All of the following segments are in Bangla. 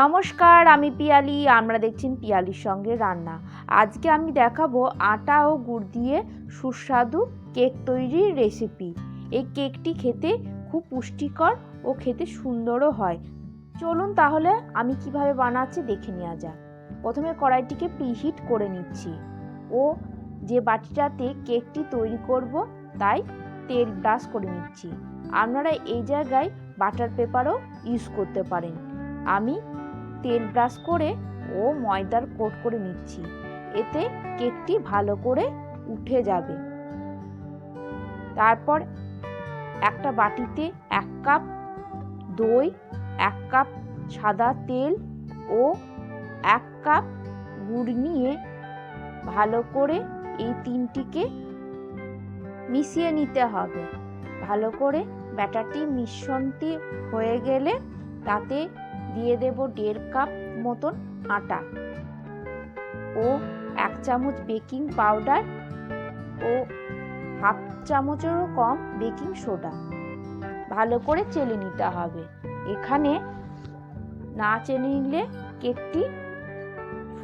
নমস্কার, আমি পিয়ালি, আমরা দেখছেন পিয়ালির সঙ্গে রান্না। আজকে আমি দেখাবো আটা ও গুড় দিয়ে সুস্বাদু কেক তৈরির রেসিপি এই কেকটি খেতে খুব পুষ্টিকর ও খেতে সুন্দরও হয়। চলুন তাহলে আমি কীভাবে বানাচ্ছি দেখে নেওয়া যাক। প্রথমে কড়াইটিকে প্রিহিট করে নিচ্ছি। ও যে বাটিটাতে কেকটি তৈরি করব, তাই তেল ব্রাশ করে নিচ্ছি। আপনারা এই জায়গায় বাটার পেপারও ইউজ করতে পারেন। আমি তেল ব্রাশ করে ও ময়দার কোট করে নিচ্ছি। এতে কেকটি ভালো করে উঠে যাবে। তারপর একটা বাটিতে এক কাপ দই, এক কাপ সাদা তেল ও এক কাপ গুড় নিয়ে ভালো করে এই তিনটিকে মিশিয়ে নিতে হবে। ভালো করে ব্যাটারটি মিশ্রণটি হয়ে গেলে তাতে দিয়ে দেব দেড় কাপ মতন আটা। ও এক চামচ বেকিং পাউডার ও হাফ চামচেরও কম বেকিং সোডা। ভালো করে চেলে নিতে হবে। এখানে না চেলে নিলে কেকটি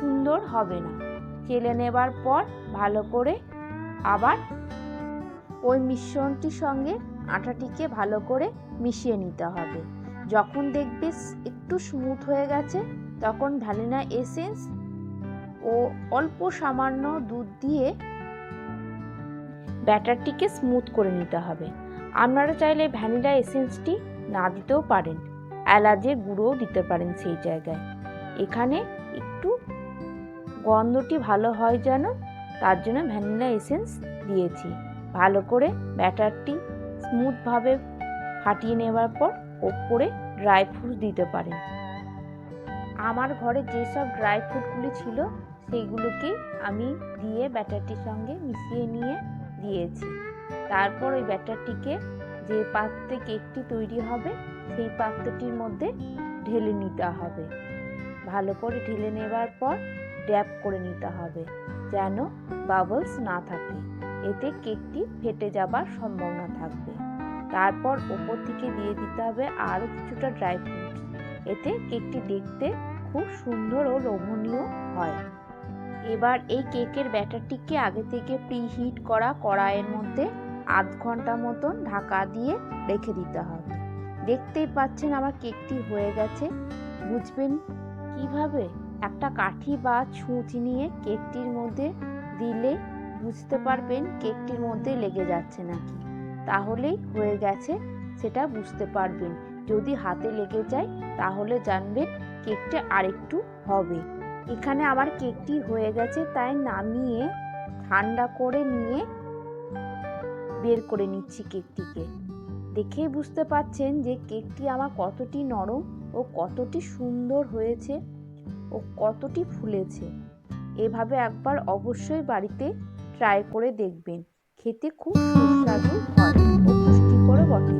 সুন্দর হবে না। চেলে নেবার পর ভালো করে আবার ওই মিশ্রণটির সঙ্গে আটাটিকে ভালো করে মিশিয়ে নিতে হবে। যখন দেখবে একটু স্মুথ হয়ে গেছে, তখন ভ্যানিলা এসেন্স ও অল্প সামান্য দুধ দিয়ে ব্যাটারটিকে স্মুথ করে নিতে হবে। আপনারা চাইলে ভ্যানিলা এসেন্সটি না দিতেও পারেন, এলাচের গুঁড়োও দিতে পারেন সেই জায়গায়। এখানে একটু গন্ধটি ভালো হয় যেন, তার জন্য ভ্যানিলা এসেন্স দিয়েছি। ভালো করে ব্যাটারটি স্মুথভাবে ফাটিয়ে নেওয়ার পর ওপরে ড্রাই ফ্রুট দিতে পারেন আমার ঘরে যেসব ড্রাই ফ্রুটগুলি ছিল সেইগুলোকে আমি দিয়ে ব্যাটারটির সঙ্গে মিশিয়ে নিয়ে দিয়েছি। তারপর ওই ব্যাটারটিকে যে পাত্রে কেকটি তৈরি হবে, সেই পাত্রটির মধ্যে ঢেলে নিতে হবে। ভালো করে ঢেলে নেবার পর ড্যাপ করে নিতে হবে, যেন বাবলস না থাকে। এতে কেকটি ফেটে যাবার সম্ভাবনা থাকবে। তারপর ওপর থেকে দিয়ে দিতে হবে আরও কিছুটা ড্রাই ফ্রুট এতে কেকটি দেখতে খুব সুন্দর ও লোভনীয় হয়। এবার এই কেকের ব্যাটারটিকে আগে থেকে প্রিহিট করা কড়াইয়ের মধ্যে আধ ঘণ্টা মতন ঢাকা দিয়ে রেখে দিতে হবে। দেখতেই পাচ্ছেন আমার কেকটি হয়ে গেছে। বুঝবেন কীভাবে একটা কাঠি বা ছুঁচ নিয়ে কেকটির মধ্যে দিলে বুঝতে পারবেন কেকটির মধ্যে লেগে যাচ্ছে নাকি। তাহলেই হয়ে গেছে, সেটা বুঝতে পারবেন। যদি হাতে লেগে যায়, তাহলে জানবেন কেকটা আরেকটু হবে। এখানে আমার কেকটি হয়ে গেছে, তাই নামিয়ে, ঠান্ডা করে নিয়ে বের করে নিচ্ছি কেকটিকে। দেখেই বুঝতে পাচ্ছেন যে কেকটি আমার কতটি নরম ও কতটি সুন্দর হয়েছে ও কতটি ফুলেছে। এভাবে একবার অবশ্যই বাড়িতে ট্রাই করে দেখবেন। খেতে খুব সুস্বাদু হয় ও পুষ্টিকরও বটে।